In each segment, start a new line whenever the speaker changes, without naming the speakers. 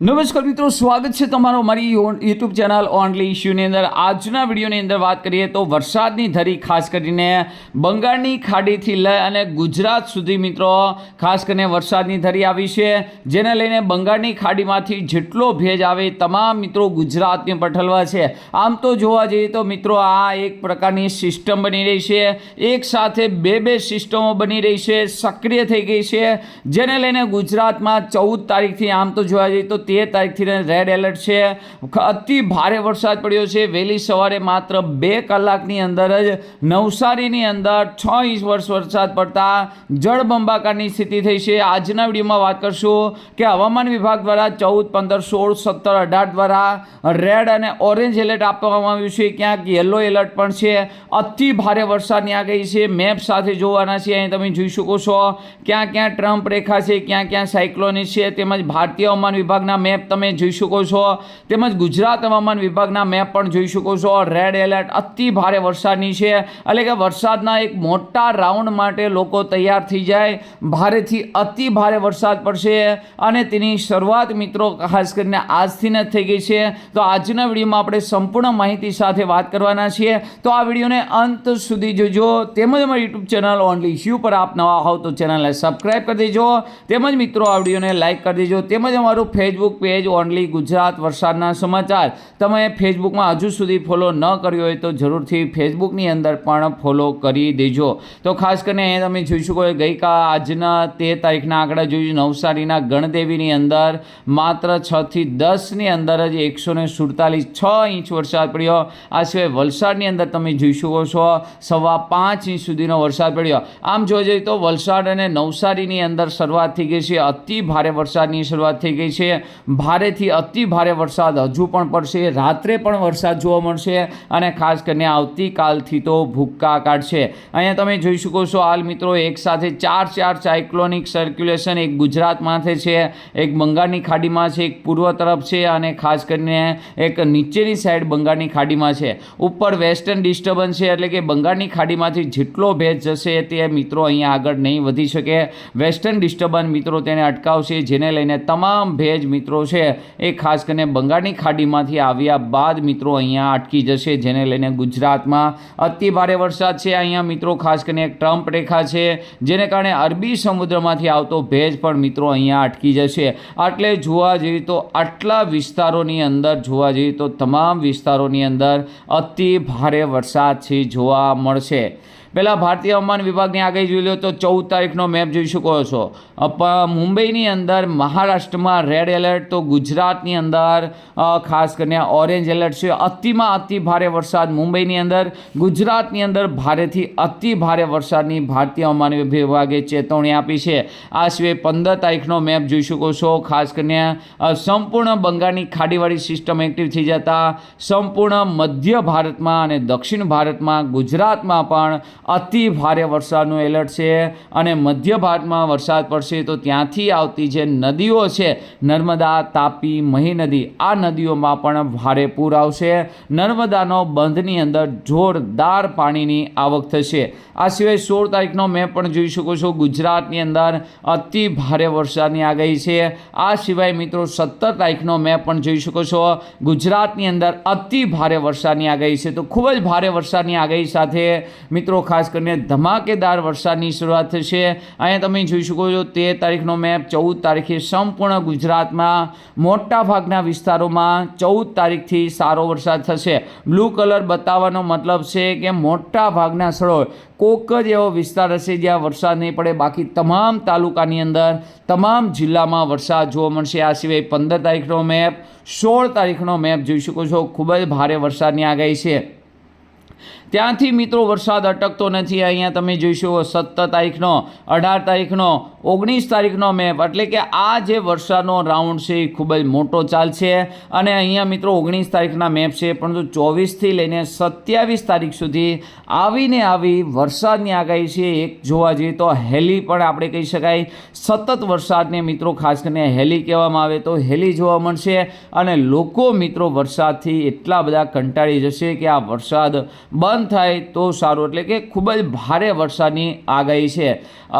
નમસ્કાર મિત્રો, સ્વાગત છે તમારો મારી યુટ્યુબ ચેનલ ઓનલી ઇશ્યુની અંદર. આજના વિડીયોની અંદર વાત કરીએ તો વરસાદની ધરી ખાસ કરીને બંગાળની ખાડીથી લઈ અને ગુજરાત સુધી મિત્રો, ખાસ કરીને વરસાદની ધરી આવી છે, જેને લઈને બંગાળની ખાડીમાંથી જેટલો ભેજ આવે તમામ મિત્રો ગુજરાતને પઠલવા છે. આમ તો જોવા જઈએ તો મિત્રો, આ એક પ્રકારની સિસ્ટમ બની રહી છે. એક સાથે બે બે સિસ્ટમો બની રહી છે, સક્રિય થઈ ગઈ છે, જેને લઈને ગુજરાતમાં ચૌદ તારીખથી આમ તો જોવા જઈએ તો તેર તારીખથી રેડ એલર્ટ છે. અતિ ભારે વરસાદ પડ્યો છે. વહેલી સવારે માત્ર બે કલાકની અંદર જ નવસારીની અંદર છ ઇંચ વર્ષ વરસાદ પડતા જળબંબાકારની સ્થિતિ થઈ છે. આજના વિડીયોમાં વાત કરશું કે હવામાન વિભાગ દ્વારા ચૌદ, પંદર, સોળ, સત્તર, અઢાર દ્વારા રેડ અને ઓરેન્જ એલર્ટ આપવામાં આવ્યું છે. ક્યાંક યલો એલર્ટ પણ છે. અતિ ભારે વરસાદની આગાહી છે. મેપ સાથે જોવાના છે. અહીં તમે જોઈ શકો છો ક્યાં ક્યાં ટ્રમ્પ રેખા છે, ક્યાં ક્યાં સાયક્લોનિક છે, તેમજ ભારતીય હવામાન વિભાગના મેપ તમે જોઈ શકો છો. તેમજ ગુજરાત હવામાન વિભાગના મેપ પણ જોઈ શકો છો. રેડ એલર્ટ અતિ ભારે વરસાદની છે. એટલે કે વરસાદના એક મોટા રાઉન્ડ માટે લોકો તૈયાર થઈ જાય. ભારેથી અતિ ભારે વરસાદ પડશે. અને તેની શરૂઆત મિત્રો ખાસ કરીને આજથી જ થઈ ગઈ છે. તો આજના વિડીયોમાં આપણે સંપૂર્ણ માહિતી સાથે વાત કરવાના છીએ. તો આ વિડીયોને અંત સુધી જોજો. તેમજ અમારી યુટ્યુબ ચેનલ ઓનલી ઇશ્યુ પર આપ નવા હોવ તો ચેનલને સબસ્ક્રાઈબ કરી દેજો. તેમજ મિત્રો આ વિડીયોને લાઇક કરી દેજો. તેમજ અમારું ફેસબુક પેજ ઓનલી ગુજરાત વરસાદના સમાચાર. તમે ફેસબુકમાં હજુ સુધી ફોલો ન કર્યો હોય તો જરૂરથી ફેસબુકની અંદર પણ ફોલો કરી દેજો. તો ખાસ કરીને તમે જોઈ શકો ગઈકાલ આજના તેર તારીખના આંકડા જોઈ નવસારીના ગણદેવીની અંદર માત્ર છથી દસની અંદર જ એકસો ને સુડતાલીસ છ ઇંચ વરસાદ પડ્યો. આ સિવાય વલસાડની અંદર તમે જોઈ શકો છો, સવા પાંચ ઇંચ સુધીનો વરસાદ પડ્યો. આમ જોવા જઈએ તો વલસાડ અને નવસારીની અંદર શરૂઆત થઈ ગઈ છે. અતિ ભારે વરસાદની શરૂઆત થઈ ગઈ છે. ભારેથી અતિ ભારે વરસાદ હજુ પણ પડશે. રાત્રે પણ વરસાદ જોવા મળશે અને ખાસ કરીને આવતીકાલથી તો ભૂક્કા કાઢશે. અહીંયા તમે જોઈ શકો છો હાલ મિત્રો એક સાથે ચાર ચાર સાયક્લોનિક સર્ક્યુલેશન એક ગુજરાતમાંથી છે એક બંગાળની ખાડીમાં છે, એક પૂર્વ તરફ છે અને ખાસ કરીને એક નીચેની સાઈડ બંગાળની ખાડીમાં છે. ઉપર વેસ્ટર્ન ડિસ્ટર્બન્સ છે એટલે કે બંગાળની ખાડીમાંથી જેટલો ભેજ જશે તે મિત્રો અહીંયા આગળ નહીં વધી શકે. વેસ્ટર્ન ડિસ્ટર્બન્સ મિત્રો તેને અટકાવશે, જેને લઈને તમામ ભેજ મિત્રો છે. એ ખાસ કરીને બંગાળની ખાડીમાંથી આવ્યા બાદ મિત્રો અહીંયા અટકી જશે, જેને લઈને ગુજરાતમાં અતિ ભારે વરસાદ છે. અહીંયા મિત્રો ખાસ કરીને એક ટ્રમ્પ રેખા છે, જેને કારણે અરબી સમુદ્રમાંથી આવતો ભેજ પણ મિત્રો અહીંયા અટકી જશે. એટલે જોવા જઈએ તો આટલા વિસ્તારોની અંદર, જોવા જઈએ તો તમામ વિસ્તારોની અંદર અતિ ભારે વરસાદ છે જોવા મળશે. પહેલાં ભારતીય હવામાન વિભાગની આગાહી જોઈ લો તો ચૌદ તારીખનો મેપ જોઈ શકો છો. મુંબઈની અંદર મહારાષ્ટ્રમાં રેડ એલર્ટ તો ગુજરાતની અંદર ખાસ કરીને ઓરેન્જ એલર્ટ છે. અતિમાં અતિ ભારે વરસાદ મુંબઈની અંદર, ગુજરાતની અંદર ભારેથી અતિ ભારે વરસાદની ભારતીય હવામાન વિભાગે ચેતવણી આપી છે. આ સિવાય પંદર તારીખનો મેપ જોઈ શકો છો. ખાસ કરીને સંપૂર્ણ બંગાળની ખાડીવાળી સિસ્ટમ એક્ટિવ થઈ જતા, સંપૂર્ણ મધ્ય ભારતમાં અને દક્ષિણ ભારતમાં, ગુજરાતમાં પણ અતિ ભારે વરસાદનું એલર્ટ છે અને મધ્ય ભારતમાં વરસાદ પડશે તો ત્યાંથી આવતી જે નદીઓ છે, નર્મદા, તાપી મહી નદી આ નદીઓમાં પણ ભારે પૂર આવશે. નર્મદાનો બંધની અંદર જોરદાર પાણીની આવક થશે. આ સિવાય સોળ તારીખનો મેં પણ જોઈ શકો છો. ગુજરાતની અંદર અતિ ભારે વરસાદની આગાહી છે. આ સિવાય મિત્રો સત્તર તારીખનો મેં પણ જોઈ શકો છો. ગુજરાતની અંદર અતિ ભારે વરસાદની આગાહી છે. તો ખૂબ જ ભારે વરસાદની આગાહી સાથે મિત્રો ખાસ કરીને ધમાકેદાર વરસાદની શરૂઆત થશે. અહીંયા તમે જોઈ શકો છો, તેર તારીખનો મેપ, ચૌદ તારીખે સંપૂર્ણ ગુજરાતમાં મોટા ભાગના વિસ્તારોમાં ચૌદ તારીખથી સારો વરસાદ થશે. બ્લુ કલર બતાવવાનો મતલબ છે કે મોટા ભાગના સ્થળો કોક જ એવો વિસ્તાર હશે જ્યાં વરસાદ નહીં પડે. બાકી તમામ તાલુકાની અંદર, તમામ જિલ્લામાં વરસાદ જોવા મળશે. આ સિવાય પંદર તારીખનો મેપ, સોળ તારીખનો મેપ જોઈ શકો છો. ખૂબ જ ભારે વરસાદની આગાહી છે. ત્યાંથી મિત્રો વરસાદ અટકતો નથી. અહીંયા તમે જોઈશો સત્તર તારીખનો, અઢાર તારીખનો, ઓગણીસ તારીખનો મેપ. એટલે કે આ જે વરસાદનો રાઉન્ડ છે એ ખૂબ જ મોટો ચાલશે અને અહીંયા મિત્રો ઓગણીસ તારીખના મેપ છે, પરંતુ ચોવીસથી લઈને સત્યાવીસ તારીખ સુધી આવીને આવી વરસાદની આગાહી છે. એક જોવા જઈએ તો હેલી પણ આપણે કહી શકાય. સતત વરસાદને મિત્રો ખાસ કરીને હેલી કહેવામાં આવે તો હેલી જોવા મળશે. અને લોકો મિત્રો વરસાદથી એટલા બધા કંટાળી જશે કે આ વરસાદ બંધ બંધ થાય તો સારું, એટલે કે ખૂબ જ ભારે વરસાદની આગાહી છે.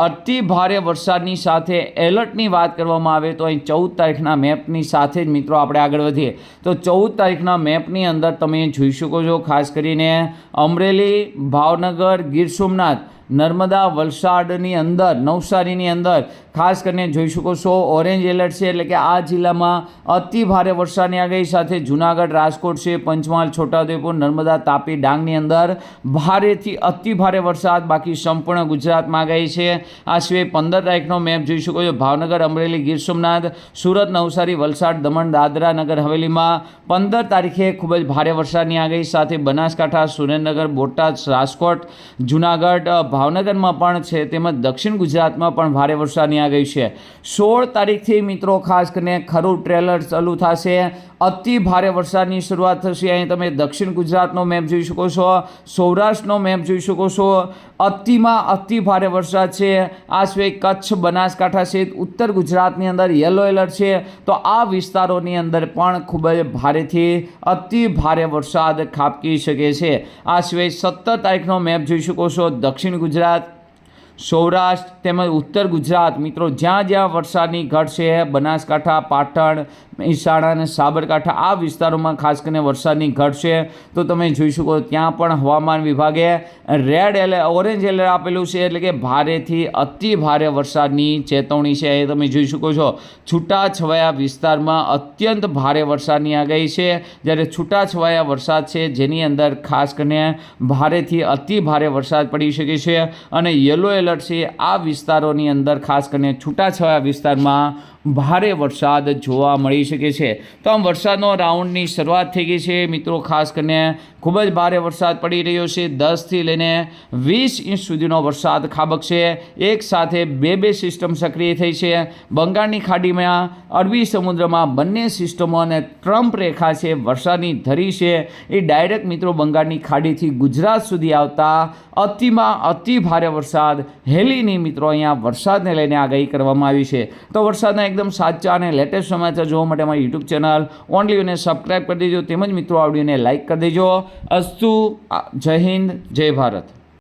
અતિ ભારે વરસાદની સાથે એલર્ટની વાત કરવામાં આવે તો અહીં ચૌદ તારીખના મેપની સાથે જ મિત્રો આપણે આગળ વધીએ. તો ચૌદ તારીખના મેપની અંદર તમે જોઈ શકો છો, ખાસ કરીને અમરેલી, ભાવનગર, ગીર સોમનાથ નર્મદા, વલસાડની અંદર, નવસારીની અંદર. ખાસ કરીને જોઈ શકો છો, ઓરેન્જ એલર્ટ છે એટલે કે આ જિલ્લામાં અતિ ભારે વરસાદની આગાહી સાથે જુનાગઢ, રાજકોટ છે, પંચમહાલ, છોટાઉદેપુર, નર્મદા, તાપી, ડાંગની અંદર ભારેથી અતિ ભારે વરસાદ બાકી સંપૂર્ણ ગુજરાતમાં આગાહી છે. આ સિવાય પંદર તારીખનો મેપ જોઈ શકો છો, ભાવનગર, અમરેલી, ગીર સોમનાથ, સુરત, નવસારી, વલસાડ, દમણ, દાદરા, નગર, હવેલીમાં પંદર તારીખે ખૂબ જ ભારે વરસાદની આગાહી સાથે બનાસકાંઠા, સુરેન્દ્રનગર, બોટાદ, રાજકોટ, જુનાગઢ ભાવનગરમાં પણ છે, તેમજ દક્ષિણ ગુજરાતમાં પણ ભારે વરસાદની આગાહી છે. સોળ તારીખથી મિત્રો, ખાસ કરીને ખરું ટ્રેલર ચાલુ થશે. અતિ ભારે વરસાદની શરૂઆત થશે. અહીં તમે દક્ષિણ ગુજરાતનો મેપ જોઈ શકો છો, સૌરાષ્ટ્રનો મેપ જોઈ શકો છો. અતિમાં અતિ ભારે વરસાદ છે. આ સિવાય કચ્છ, બનાસકાંઠા સહિત ઉત્તર ગુજરાતની અંદર યલો એલર્ટ છે. તો આ વિસ્તારોની અંદર પણ ખૂબ જ ભારેથી અતિ ભારે વરસાદ ખાબકી શકે છે. આ સિવાય સત્તર તારીખનો મેપ જોઈ શકો છો. દક્ષિણ ગુજરાત સૌરાષ્ટ્ર તેમજ ઉત્તર ગુજરાત. મિત્રો, જ્યાં જ્યાં વરસાદની ઘટ છે, બનાસકાંઠા, પાટણ, મહેસાણા અને સાબરકાંઠા, આ વિસ્તારોમાં ખાસ કરીને વરસાદની ઘટ છે, તો તમે જોઈ શકો ત્યાં પણ હવામાન વિભાગે રેડ એલર્ટ ઓરેન્જ એલર્ટ આપેલું છે, એટલે કે ભારેથી અતિ ભારે વરસાદની ચેતવણી છે. એ તમે જોઈ શકો છો, છૂટાછવાયા વિસ્તારમાં અત્યંત ભારે વરસાદની આગાહી છે. જ્યારે છૂટાછવાયા વરસાદ છે, જેની અંદર ખાસ કરીને ભારેથી અતિ ભારે વરસાદ પડી શકે છે અને યલો એલર્ટ છે આ વિસ્તારોની અંદર ખાસ કરીને છૂટાછવાયા વિસ્તારમાં ભારે વરસાદ જોવા મળી શકે છે. તો આમ વરસાદનો રાઉન્ડની શરૂઆત થઈ ગઈ છે. મિત્રો, ખાસ કરીને ખૂબ જ ભારે વરસાદ પડી રહ્યો છે. દસથી લઈને વીસ ઇંચ સુધીનો વરસાદ ખાબકશે. એક સાથે બે બે સિસ્ટમ સક્રિય થઈ છે. બંગાળની ખાડીમાં, અરબી સમુદ્રમાં બંને સિસ્ટમો અને ટ્રમ્પ રેખા છે વરસાદની ધરી છે. એ ડાયરેક્ટ મિત્રો બંગાળની ખાડીથી ગુજરાત સુધી આવતા અતિમાં અતિ ભારે વરસાદ હેલીની મિત્રો અહીંયા વરસાદને લઈને આગાહી કરવામાં આવી છે. તો વરસાદના એકદમ સાચા અને લેટેસ્ટ સમાચાર જોવા માટે અમારી યુટ્યુબ ચેનલ ઓનલી અને સબસ્ક્રાઈબ કરી દેજો. તેમજ મિત્રો આવડીને લાઇક કરી દેજો. અસ્તુ જય હિન્દ, જય ભારત.